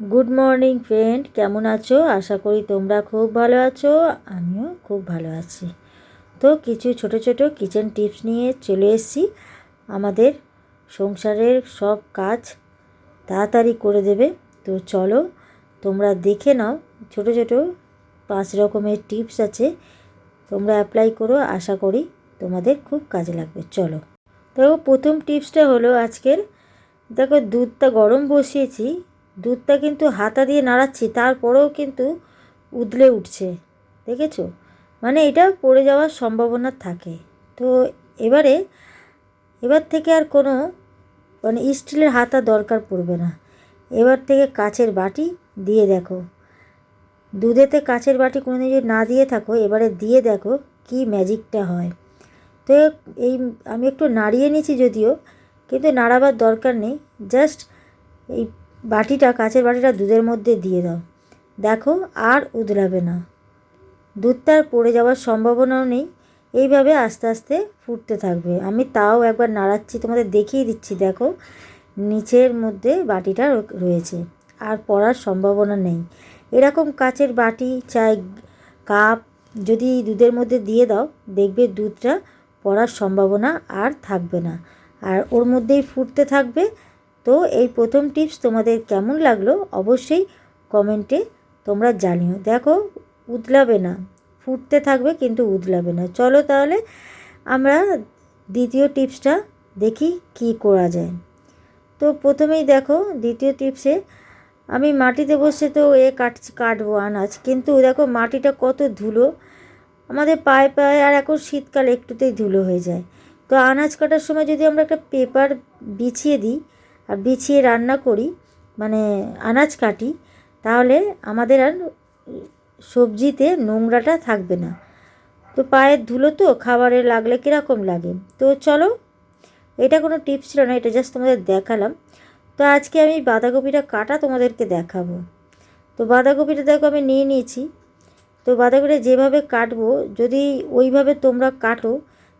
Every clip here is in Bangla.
গুড মর্নিং ফ্রেন্ড কেমন আছো? আশা করি তোমরা খুব ভালো আছো, আমিও খুব ভালো আছি। তো কিছু ছোট ছোট কিচেন টিপস নিয়ে চলে এসেছি। আমাদের সংসারের সব কাজ তাড়াতাড়ি করে দেবে। তো চলো তোমরা দেখে নাও, ছোট ছোট পাঁচ রকমের টিপস আছে। তোমরা অ্যাপ্লাই করো, আশা করি তোমাদের খুব কাজে লাগবে। চলো। দেখো প্রথম টিপসটা হলো আজকের। দেখো দুধটা গরম বসিয়েছি দুধটা কিন্তু হাতা দিয়ে নাড়াচ্ছি, তারপরেও কিন্তু উদলে উঠছে। দেখেছ? মানে এটা পড়ে যাওয়ার সম্ভাবনা থাকে। তো এবারে, এবার থেকে আর কোনো মানে স্টিলের হাতা দরকার পড়বে না। এবার থেকে কাচের বাটি দিয়ে দেখো। দুধেতে কাচের বাটি কোনো যদি না দিয়ে থাকো, এবারে দিয়ে দেখো কি ম্যাজিকটা হয়। তো এই আমি একটু নাড়িয়ে নিয়েছি যদিও, কিন্তু নাড়াবার দরকার নেই। জাস্ট এই বাটিটা, কাচের বাটিটা দুধের মধ্যে দিয়ে দাও। দেখো, আর উদলাবে না। দুধটার পড়ে যাওয়ার সম্ভাবনাও নেই। এইভাবে আস্তে আস্তে ফুটতে থাকবে। আমি তাও একবার নাড়াচ্ছি, তোমাদের দেখিয়ে দিচ্ছি, দেখো। নিচের মধ্যে বাটিটা রয়েছে। আর পড়ার সম্ভাবনা নেই। এরকম কাচের বাটি, চাই, কাপ যদি দুধের মধ্যে দিয়ে দাও, দেখবে দুধটা পড়ার সম্ভাবনা আর থাকবে না। আর ওর মধ্যেই ফুটতে থাকবে। তো এই প্রথম টিপস তোমাদের কেমন লাগল অবশ্যই কমেন্টে তোমরা জানিও। দেখো উতলাবে না। ফুটতে থাকবে কিন্তু উতলাবে না। চলো তাহলে আমরা দ্বিতীয় টিপসটা দেখি কি করা যায়। তো প্রথমেই দেখো, দ্বিতীয় টিপসে, আমি মাটিতে বসে তো এ কাটছি কাটবো আনাজ, কিন্তু দেখো মাটিটা কত ধুলো। আমাদের পায়ে পায়ে আর এখন শীতকাল একটুতেই ধুলো হয়ে যায়। তো আনাজ কাটার সময় যদি আমরা একটা পেপার বিছিয়ে দিই আর বিছিয়ে রান্না করি মানে আনাজ কাটি, তাহলে আমাদের আর সবজিতে নোংরাটা থাকবে না। তো পায়ের ধুলো তো খাবারে লাগলে কীরকম লাগে? তো চলো, এটা কোনো টিপস ছিল না, এটা জাস্ট তোমাদের দেখালাম। তো আজকে আমি বাঁধাকপিটা কাটা তোমাদেরকে দেখাবো। তো বাঁধাকপিটা দেখো আমি নিয়ে নিয়েছি। তো বাঁধাকপিটা যেভাবে কাটবো, যদি ওইভাবে তোমরা কাটো,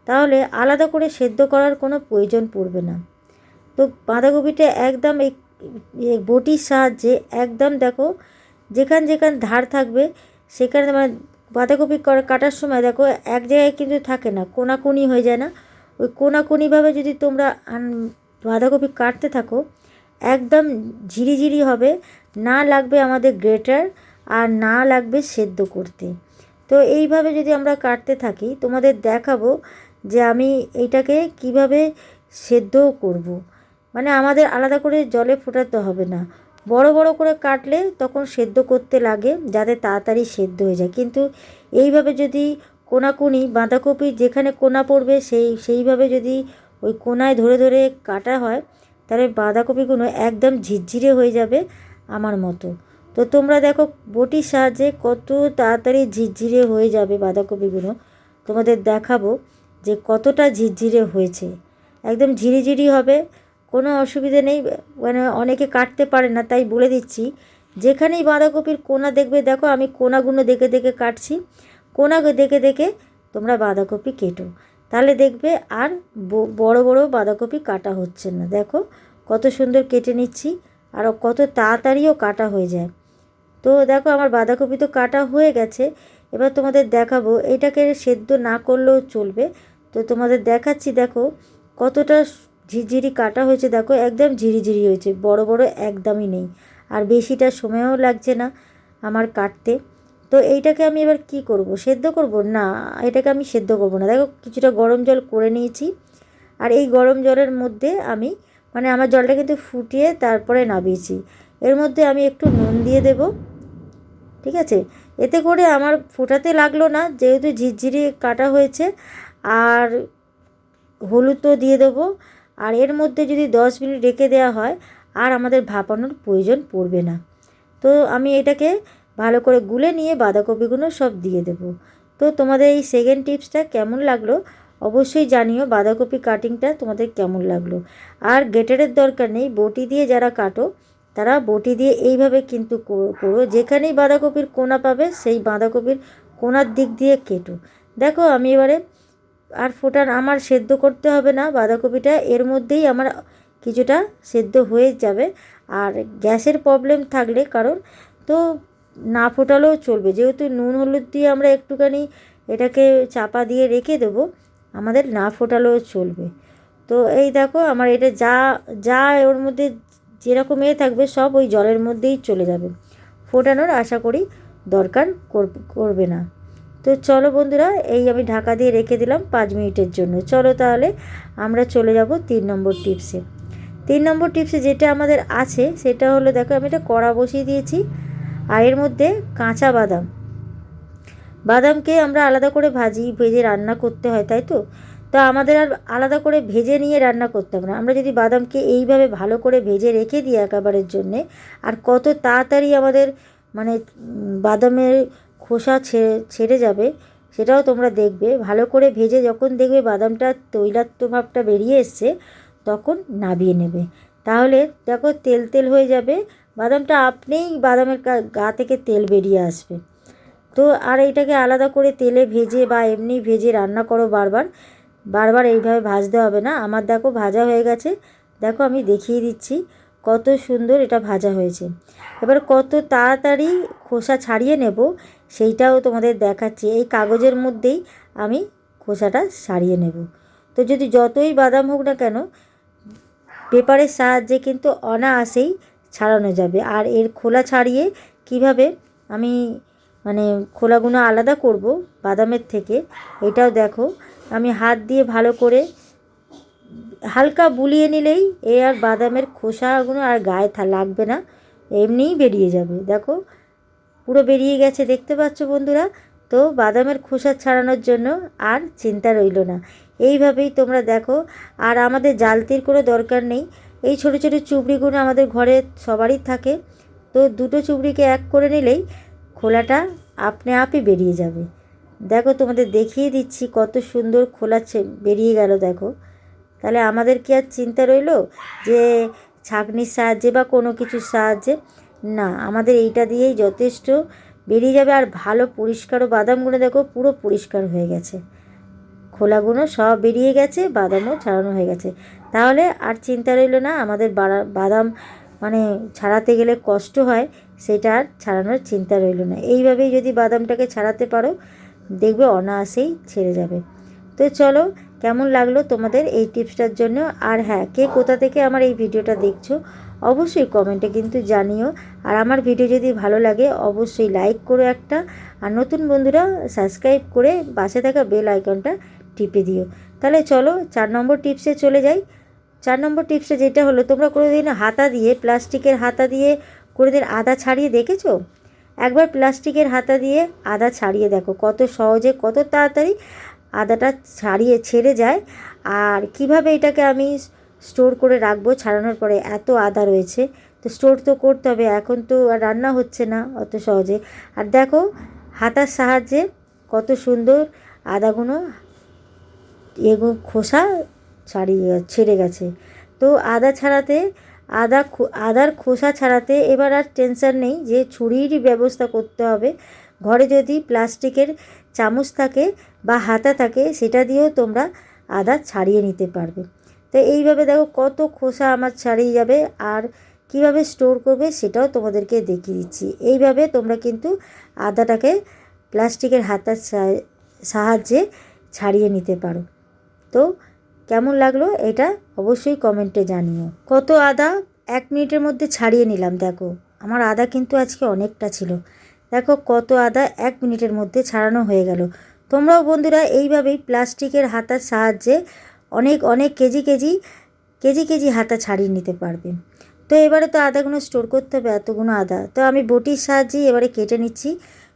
তাহলে আলাদা করে সেদ্ধ করার কোনো প্রয়োজন পড়বে না। তো বাঁধাকপিটা একদম এই বটির সাহায্যে একদম দেখো যেখান যেখান ধার থাকবে সেখানে মানে বাঁধাকপি কাটার সময় দেখো এক জায়গায় কিন্তু থাকে না, কোনাকুনি হয়ে যায় না ওই কোনাকুনিভাবে যদি তোমরা বাঁধাকপি কাটতে থাকো একদম ঝিরিঝিরি হবে, না লাগবে আমাদের গ্রেটার আর না লাগবে সেদ্ধ করতে তো এইভাবে যদি আমরা কাটতে থাকি তোমাদের দেখাবো যে আমি এইটাকে কীভাবে সেদ্ধও করব। মানে আমাদের আলাদা করে জলে ফোটাতে হবে না। বড় বড় করে কাটলে তখন সেদ্ধ করতে লাগে, যাতে তাড়াতাড়ি সেদ্ধ হয়ে যায়। কিন্তু এইভাবে যদি কোনাকুনি, বাঁধাকপি যেখানে কোনা পড়বে, সেই, সেইভাবে যদি ওই কোনায় ধরে ধরে কাটা হয়, তাহলে বাঁধাকপিগুলো একদম ঝিরঝিরে হয়ে যাবে আমার মতো। তো তোমরা দেখো বটির সাহায্যে কত তাড়াতাড়ি ঝিরঝিরে হয়ে যাবে বাঁধাকপিগুলো। তোমাদের দেখাবো যে কতটা ঝিরঝিরে হয়েছে। একদম ঝিরিঝিরি হবে কোনো অসুবিধে নেই মানে অনেকে কাটতে পারে না, তাই বলে দিচ্ছি। যেখানেই বাঁধাকপির কোনা দেখবে, দেখো আমি কোনাগুলো দেখে দেখে কাটছি। কোনা দেখে দেখে তোমরা বাঁধাকপি কেটো। তাহলে দেখবে আর বড় বড় বাঁধাকপি কাটা হচ্ছে না। দেখো কত সুন্দর কেটে নিচ্ছি আর কত তাড়াতাড়িও কাটা হয়ে যায়। তো দেখো আমার বাঁধাকপি তো কাটা হয়ে গেছে। এবার তোমাদের দেখাবো, এটাকে সেদ্ধ না করলেও চলবে। তো তোমাদের দেখাচ্ছি, দেখো কতটা ঝিরঝিরি কাটা হয়েছে, দেখো একদম ঝিরিঝিরি হয়েছে, বড় বড় একদমই নেই। আর বেশিটা সময়ও লাগছে না আমার কাটতে। তো এইটাকে আমি এবার কি করব? সেদ্ধ করব? না, এটাকে আমি সেদ্ধ করব না। দেখো কিছুটা গরম জল করে নিয়েছি। আর এই গরম জলের মধ্যে আমি মানে আমার জলটা কিন্তু ফুটিয়ে তারপরে নামিয়েছি এর মধ্যে আমি একটু নুন দিয়ে দেব, ঠিক আছে? এতে করে আমার ফোটাতে লাগল না, যেহেতু ঝিরঝিরি কাটা হয়েছে। আর হলুদও দিয়ে দেবো আর এর মধ্যে যদি দশ মিনিট রেখে দেওয়া হয়, আর আমাদের ভাপানোর প্রয়োজন পড়বে না। তো আমি এটাকে ভালো করে গুলে নিয়ে বাঁধাকপিগুলো সব দিয়ে দেব। তো তোমাদের এই সেকেন্ড টিপসটা কেমন লাগল অবশ্যই জানিও, বাঁধাকপি কাটিংটা তোমাদের কেমন লাগল। আর গেটারের দরকার নেই, বটি দিয়ে যারা কাটো, তারা বটি দিয়ে এইভাবে কিন্তু করো। যেখানেই বাঁধাকপির কোনা পাবে, সেই বাঁধাকপির কোনার দিক দিয়ে কেটো। দেখো আমি এবারে আর ফোটান আমার সেদ্ধ করতে হবে না বাঁধাকপিটা, এর মধ্যেই আমার কিছুটা সেদ্ধ হয়ে যাবে। আর গ্যাসের প্রবলেম থাকলে, কারণ তো না ফোটালেও চলবে। যেহেতু নুন, হলুদ দিয়ে আমরা একটুখানি এটাকে চাপা দিয়ে রেখে দেবো, আমাদের না ফোটালেও চলবে। তো এই দেখো, আমার এটা যা যা ওর মধ্যে যেরকম এ থাকবে, সব ওই জলের মধ্যেই চলে যাবে। ফোটানোর আশা করি দরকার করবে না। তো চলো বন্ধুরা, এই আমি ঢাকা দিয়ে রেখে দিলাম পাঁচ মিনিটের জন্য। চলো তাহলে আমরা চলে যাব তিন নম্বর টিপসে। তিন নম্বর টিপসে যেটা আমাদের আছে, সেটা হলো দেখো, আমি এটা কড়া বসিয়ে দিয়েছি আর এর মধ্যে কাঁচা বাদাম। বাদামকে আমরা আলাদা করে ভাজি, ভেজে রান্না করতে হয়, তাই তো? তো আমাদের আর আলাদা করে ভেজে নিয়ে রান্না করতে হবে না। আমরা যদি বাদামকে এইভাবে ভালো করে ভেজে রেখে দিই একেবারের জন্যে, আর কত তাড়াতাড়ি আমাদের মানে বাদামের খোসা ছেড়ে ছেড়ে যাবে, সেটাও তোমরা দেখবে। ভালো করে ভেজে যখন দেখবে বাদামটা তৈলাক্ত ভাবটা বেরিয়ে এসছে, তখন নাবিয়ে নেবে। তাহলে দেখো তেল তেল হয়ে যাবে। বাদামটা আপনিই বাদামের গা থেকে তেল বেরিয়ে আসবে। তো আর এটাকে আলাদা করে তেলে ভেজে বা এমনি ভেজে রান্না করো বারবার। বারবার এইভাবে ভাজতে হবে না। আমার দেখো ভাজা হয়ে গেছে। দেখো আমি দেখিয়ে দিচ্ছি। কত সুন্দর এটা ভাজা হয়েছে। এবার কত তাড়াতাড়ি খোসা ছাড়িয়ে নেব, সেইটাও তোমাদের দেখাচ্ছি। এই কাগজের মধ্যেই আমি খোসাটা ছাড়িয়ে নেব। তো যদি যতই বাদাম হোক না কেন, পেপারের সাহায্যে কিন্তু অনায়াসেই ছাড়ানো যাবে। আর এর খোলা ছাড়িয়ে কীভাবে আমি মানে খোলাগুলো আলাদা করব বাদামের থেকে, এটাও দেখো। আমি হাত দিয়ে ভালো করে হালকা বুলিয়ে নিলেই এ আর বাদামের খোসাগুলো আর গায়ে থা লাগবে না, এমনিই বেরিয়ে যাবে। দেখো, পুরো বেরিয়ে গেছে, দেখতে পাচ্ছ বন্ধুরা? তো বাদামের খোসা ছাড়ানোর জন্য আর চিন্তা রইল না। এইভাবেই তোমরা দেখো, আর আমাদের জালতির কোনো দরকার নেই। এই ছোটো ছোটো চুবড়িগুলো আমাদের ঘরে সবারই থাকে। তো দুটো চুবড়িকে এক করে নিলেই খোলাটা আপনি আপই বেরিয়ে যাবে। দেখো তোমাদের দেখিয়ে দিচ্ছি কত সুন্দর খোলা বেরিয়ে গেল, দেখো। তাহলে আমাদের কি আর চিন্তা রইল যে ছাঁকনির সাহায্যে বা কোনো কিছুর সাহায্যে? না, আমাদের এইটা দিয়েই যথেষ্ট। বেরিয়ে যাবে আর ভালো পরিষ্কারও বাদামগুলো দেখো পুরো পরিষ্কার হয়ে গেছে। খোলাগুলো সব বেরিয়ে গেছে, বাদামও ছাড়ানো হয়ে গেছে। তাহলে আর চিন্তা রইল না, আমাদের বাদাম মানে ছাড়াতে গেলে কষ্ট হয়, সেটা আর ছাড়ানোর চিন্তা রইল না। এইভাবেই যদি বাদামটাকে ছাড়াতে পারো, দেখবে অনায়াসেই ছেড়ে যাবে। তো চলো কেমন লাগল তোমাদের এই টিপসটার জন্য? আর হ্যাঁ কে কোথা থেকে আমার এই ভিডিওটা দেখছ, অবশ্যই কমেন্টে কিন্তু জানিও। আর আমার ভিডিও যদি ভালো লাগে, অবশ্যই লাইক করো একটা। আর নতুন বন্ধুরা সাবস্ক্রাইব করে বাসে থাকা বেল আইকনটা টিপে দিও। তাহলে চলো, চার নম্বর টিপসে চলে যাই। চার নম্বর টিপসে যেটা হলো, তোমরা কোনো দিন হাতা দিয়ে, প্লাস্টিকের হাতা দিয়ে কোনো দিন আদা ছাড়িয়ে দেখেছ? একবার প্লাস্টিকের হাতা দিয়ে আদা ছাড়িয়ে দেখো, কত সহজে, কত তাড়াতাড়ি। আদাটা ছাড়িয়ে ছেড়ে যায়। আর কীভাবে এটাকে আমি স্টোর করে রাখব ছাড়ানোর পরে এত আদা রয়েছে। তো স্টোর তো করতে হবে, এখন তো রান্না হচ্ছে না অত সহজে। আর দেখো, হাতার সাহায্যে কত সুন্দর আদাগুলো এগুলো খোসা ছাড়িয়ে ছেড়ে গেছে। তো আদা ছাড়াতে, আদা আদার খোসা ছাড়াতে এবার আর টেনশন নেই যে ছুরির ব্যবস্থা করতে হবে। ঘরে যদি প্লাস্টিকের চামচ থাকে বা হাতা থাকে, সেটা দিয়েও তোমরা আদা ছাড়িয়ে নিতে পারবে। তো এইভাবে দেখো কত খোসা আমার ছাড়িয়ে যাবে আর কীভাবে স্টোর করবে সেটাও তোমাদেরকে দেখিয়ে দিচ্ছি। এইভাবে তোমরা কিন্তু আদাটাকে প্লাস্টিকের হাতার সাহায্যে ছাড়িয়ে নিতে পারো। তো কেমন লাগল এটা অবশ্যই কমেন্টে জানিও। কত আদা এক মিনিটের মধ্যে ছাড়িয়ে নিলাম, দেখো। আমার আদা কিন্তু আজকে অনেকটা ছিল। দেখো কত আদা এক মিনিটের মধ্যে ছাড়ানো হয়ে গেল। তোমরাও বন্ধুরা এইভাবেই প্লাস্টিকের হাতার সাহায্যে অনেক অনেক কেজি কেজি কেজি কেজি হাতা ছাড়িয়ে নিতে পারবে। তো এবারে তো আদাগুলো স্টোর করতে হবে, এতগুলো আদা। তো আমি বটির সাহায্যেই এবারে কেটে নিচ্ছি।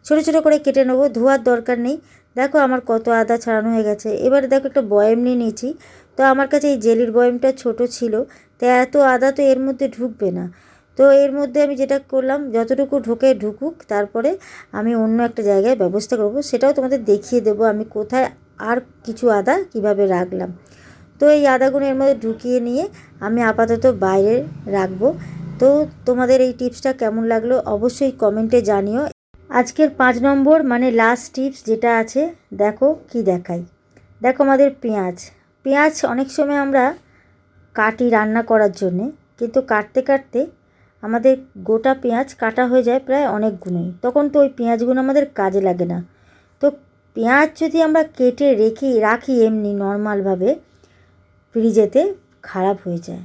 ছোটো ছোটো করে কেটে নেব, ধোয়ার দরকার নেই। দেখো আমার কত আদা ছাড়ানো হয়ে গেছে। এবারে দেখো একটা বয়াম নিয়ে নিয়েছি। তো আমার কাছে এই জেলির বয়ামটা ছোট ছিল, তো এত আদা তো এর মধ্যে ঢুকবে না। তো এর মধ্যে আমি যেটা করলাম, যতটুকু ঢুকে ঢুকুক, তারপরে আমি অন্য একটা জায়গায় ব্যবস্থা করব। সেটাও তোমাদের দেখিয়ে দেবো আমি কোথায় আর কিছু আদা কীভাবে রাখলাম। তো এই আদাগুলো এর মধ্যে ঢুকিয়ে নিয়ে আমি আপাতত বাইরে রাখব। তো তোমাদের এই টিপসটা কেমন লাগল অবশ্যই কমেন্টে জানিও। আজকের পাঁচ নম্বর মানে লাস্ট টিপস যেটা আছে, দেখো কি দেখাই। দেখো আমাদের পেঁয়াজ। পেঁয়াজ অনেক সময় আমরা কাটি রান্না করার জন্যে, কিন্তু কাটতে কাটতে আমাদের গোটা পেঁয়াজ কাটা হয়ে যায় প্রায় অনেকগুলোই তখন তো ওই পেঁয়াজগুলো আমাদের কাজে লাগে না। তো পেঁয়াজ যদি আমরা কেটে রেখে রাখি এমনি নর্মালভাবে, ফ্রিজেতে খারাপ হয়ে যায়।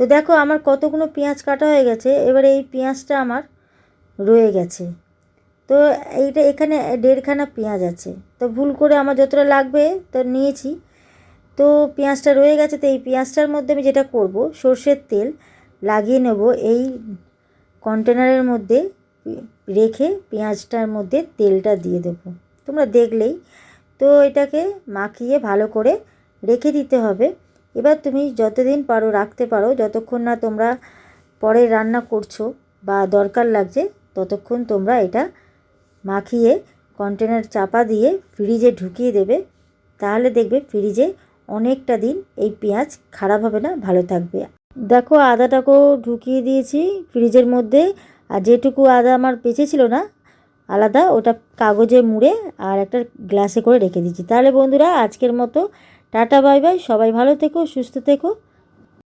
তো দেখো আমার কতগুলো পেঁয়াজ কাটা হয়ে গেছে, এবারে এই পেঁয়াজটা আমার রয়ে গেছে। তো এইটা এখানে দেড়খানা পেঁয়াজ আছে। তো ভুল করে আমার যতটা লাগবে তো নিয়েছি। তো পেঁয়াজটা রয়ে গেছে, তো এই পেঁয়াজটার মধ্যে আমি যেটা করব, সর্ষের তেল লাগিয়ে নেব এই কন্টেনারের মধ্যে, রেখে পেঁয়াজটার মধ্যে তেলটা দিয়ে দেবো। তোমরা দেখলেই তো এটাকে মাখিয়ে ভালো করে রেখে দিতে হবে। এবার তুমি যতদিন পারো রাখতে পারো, যতক্ষণ না তোমরা পরে রান্না করছ বা দরকার লাগছে, ততক্ষণ তোমরা এটা মাখিয়ে কন্টেনার চাপা দিয়ে ফ্রিজে ঢুকিয়ে দেবে। তাহলে দেখবে ফ্রিজে অনেকটা দিন এই পেঁয়াজ খারাপ হবে না, ভালো থাকবে। দেখো আদাটাকেও ঢুকিয়ে দিয়েছি ফ্রিজের মধ্যে, আর যেটুকু আদা আমার পেঁচে ছিল না, আলাদা ওটা কাগজে মুড়ে আর একটা গ্লাসে করে রেখে দিচ্ছি তাহলে বন্ধুরা আজকের মতো, টাটা, বাই বাই, সবাই ভালো থেকো, সুস্থ থেকো।